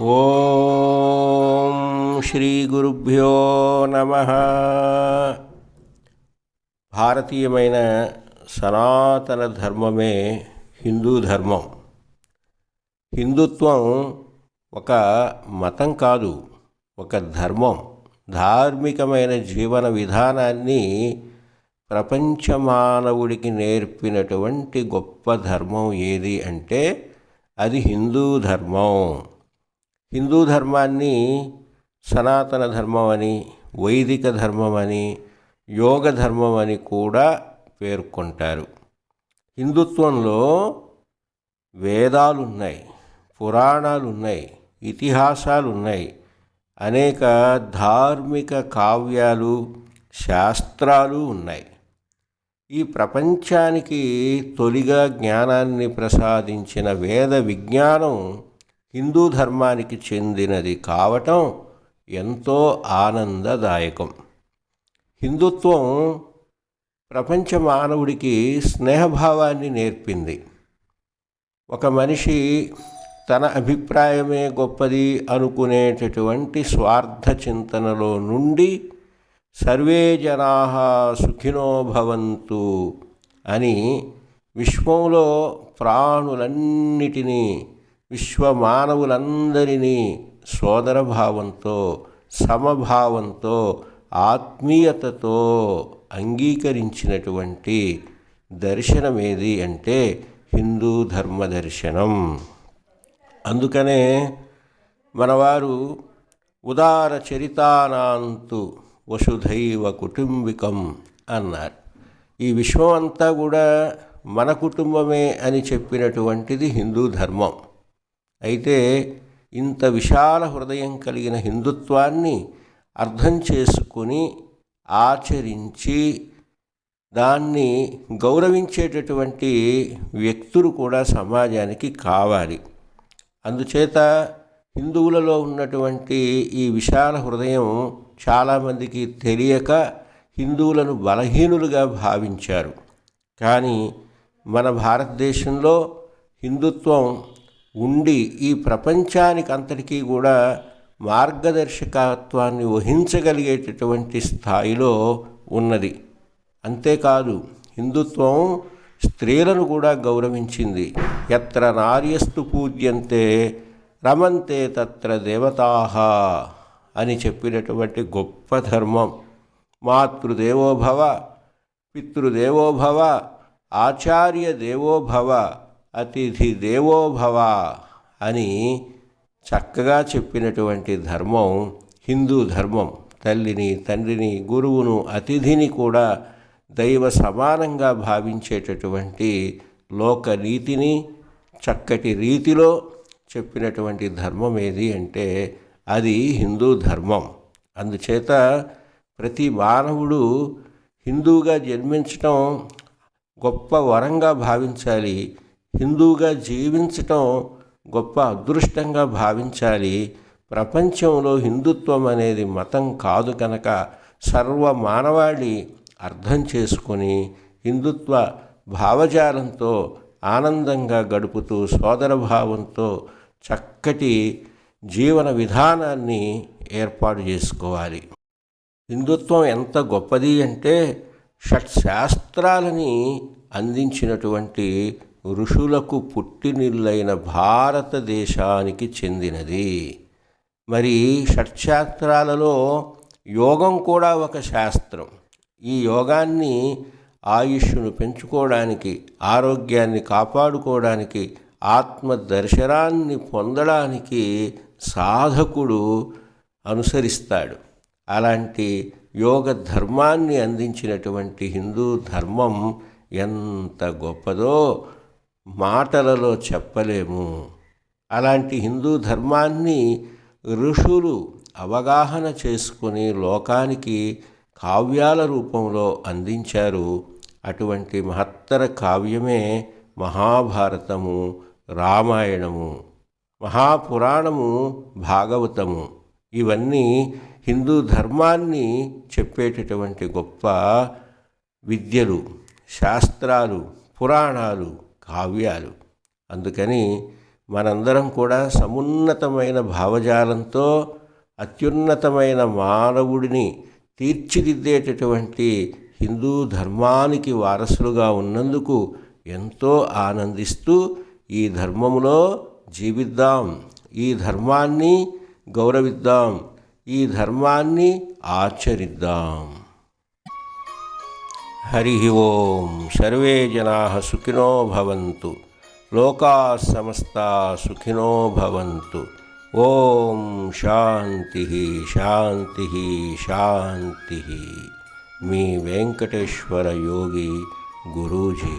ఓం శ్రీ గురుభ్యో నమ. భారతీయమైన సనాతన ధర్మమే హిందూ ధర్మం. హిందుత్వం ఒక మతం కాదు ఒక ధర్మం. ధార్మికమైన జీవన విధానాన్ని ప్రపంచ మానవుడికి నేర్పినటువంటి గొప్ప ధర్మం ఏది అంటే అది హిందూ ధర్మం. హిందూ ధర్మాన్ని సనాతన ధర్మం అని వైదిక ధర్మం అని యోగ ధర్మం అని కూడా పేర్కొంటారు. హిందుత్వంలో వేదాలు ఉన్నాయి పురాణాలు ఉన్నాయి ఇతిహాసాలు ఉన్నాయి అనేక ధార్మిక కావ్యాలు శాస్త్రాలు ఉన్నాయి. ఈ ప్రపంచానికి తొలిగా జ్ఞానాన్ని ప్రసాదించిన వేద విజ్ఞానం హిందూ ధర్మానికి చెందినది కావటం ఎంతో ఆనందదాయకం. హిందుత్వం ప్రపంచ మానవుడికి స్నేహభావాన్ని నేర్పింది. ఒక మనిషి తన అభిప్రాయమే గొప్పది అనుకునేటటువంటి స్వార్థ చింతనలో నుండి సర్వే జనా సుఖినో భవంతు అని విశ్వంలో ప్రాణులన్నిటినీ విశ్వమానవులందరినీ సోదరభావంతో సమభావంతో ఆత్మీయతతో అంగీకరించినటువంటి దర్శనమేది అంటే హిందూ ధర్మ దర్శనం. అందుకనే మనవారు ఉదార చరితానాంతు వసుధైవ కుటుంబికం అన్నారు. ఈ విశ్వం అంతా కూడా మన కుటుంబమే అని చెప్పినటువంటిది హిందూ ధర్మం. అయితే ఇంత విశాల హృదయం కలిగిన హిందుత్వాన్ని అర్థం చేసుకుని ఆచరించి దాన్ని గౌరవించేటటువంటి వ్యక్తులు కూడా సమాజానికి కావాలి. అందుచేత హిందువులలో ఉన్నటువంటి ఈ విశాల హృదయం చాలామందికి తెలియక హిందువులను బలహీనులుగా భావించారు. కానీ మన భారతదేశంలో హిందుత్వం ఉండి ఈ ప్రపంచానికి అంతటికీ కూడా మార్గదర్శకత్వాన్ని వహించగలిగేటటువంటి స్థాయిలో ఉన్నది. అంతేకాదు హిందుత్వం స్త్రీలను కూడా గౌరవించింది. ఎత్ర నార్యస్తు పూజ్యంతే రమంతే తత్ర దేవతాహ అని చెప్పినటువంటి గొప్ప ధర్మం. మాతృదేవోభవ పితృదేవోభవ ఆచార్య దేవోభవ అతిథి దేవోభవ అని చక్కగా చెప్పినటువంటి ధర్మం హిందూ ధర్మం. తల్లిని తండ్రిని గురువును అతిథిని కూడా దైవ సమానంగా భావించేటటువంటి లోకనీతిని చక్కటి రీతిలో చెప్పినటువంటి ధర్మం ఏది అంటే అది హిందూ ధర్మం. అందుచేత ప్రతి మానవుడు హిందూగా జన్మించటం గొప్ప వరంగా భావించాలి. హిందువుగా జీవించటం గొప్ప అదృష్టంగా భావించాలి. ప్రపంచంలో హిందుత్వం అనేది మతం కాదు కనుక సర్వ మానవాళి అర్థం చేసుకొని హిందుత్వ భావజాలంతో ఆనందంగా గడుపుతూ సోదరభావంతో చక్కటి జీవన విధానాన్ని ఏర్పాటు చేసుకోవాలి. హిందుత్వం ఎంత గొప్పది అంటే షట్శాస్త్రాలని అందించినటువంటి ఋషులకు పుట్టినిల్లైన భారతదేశానికి చెందినది. మరి షట్శాస్త్రాలలో యోగం కూడా ఒక శాస్త్రం. ఈ యోగాన్ని ఆయుష్ను పెంచుకోవడానికి ఆరోగ్యాన్ని కాపాడుకోవడానికి ఆత్మ దర్శనాన్ని పొందడానికి సాధకుడు అనుసరిస్తాడు. అలాంటి యోగ ధర్మాన్ని అందించినటువంటి హిందూ ధర్మం ఎంత గొప్పదో మాటలలో చెప్పలేము. అలాంటి హిందూ ధర్మాన్ని ఋషులు అవగాహన చేసుకుని లోకానికి కావ్యాల రూపంలో అందించారు. అటువంటి మహత్తర కావ్యమే మహాభారతము రామాయణము మహాపురాణము భాగవతము. ఇవన్నీ హిందూ ధర్మాన్ని చెప్పేటటువంటి గొప్ప విద్యలు శాస్త్రాలు పురాణాలు. కావ్యాలు. అందుకని మనందరం కూడా సమున్నతమైన భావజాలంతో అత్యున్నతమైన మానవుడిని తీర్చిదిద్దేటటువంటి హిందూ ధర్మానికి వారసులుగా ఉన్నందుకు ఎంతో ఆనందిస్తూ ఈ ధర్మములో జీవిద్దాం. ఈ ధర్మాన్ని గౌరవిద్దాం. ఈ ధర్మాన్ని ఆచరిద్దాం. హరి ఓం సర్వే జనా సుఖినో భవంతు లోకా సమస్త సుఖినో భవంతు ఓం శాంతి శాంతి శాంతి మీ వెంకటేశ్వర యోగి గురూజీ